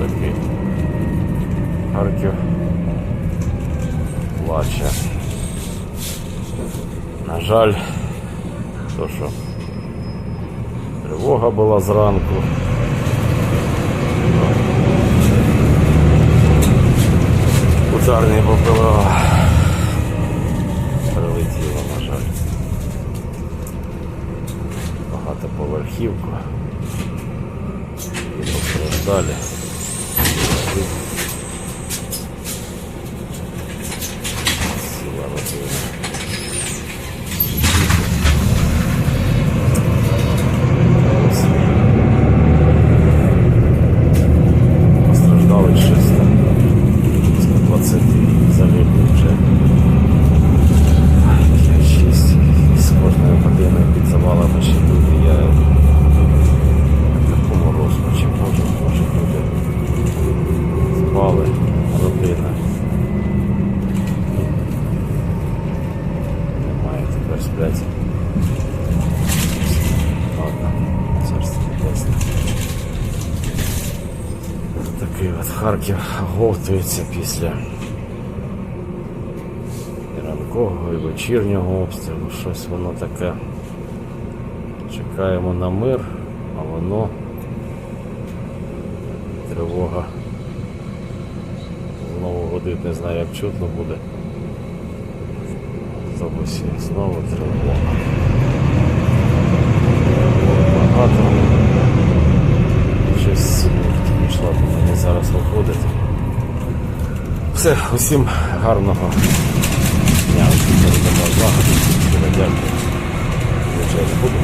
то Харків плаче. На жаль, то що тривога була зранку. Ударний БПЛА прилетіло, на жаль. Багатоповерхівку. І постраждалі. Ціла родина. Ось. Постраждали ще 120 загиблих вже. 5-6 з кожною годиною під завалами ще. Сплять. Ладно, царство небесне. Такий от Харків готується після і ранкового, і вечірнього обстрілу. Щось воно таке. Чекаємо на мир, а воно тривога. Знову годить, не знаю, як чутно буде. Області знову тривога. Тривог Багато. Щось пішла до мені зараз виходить. Все, усім гарного дня, усім передамо злагоди. Дякую. Буду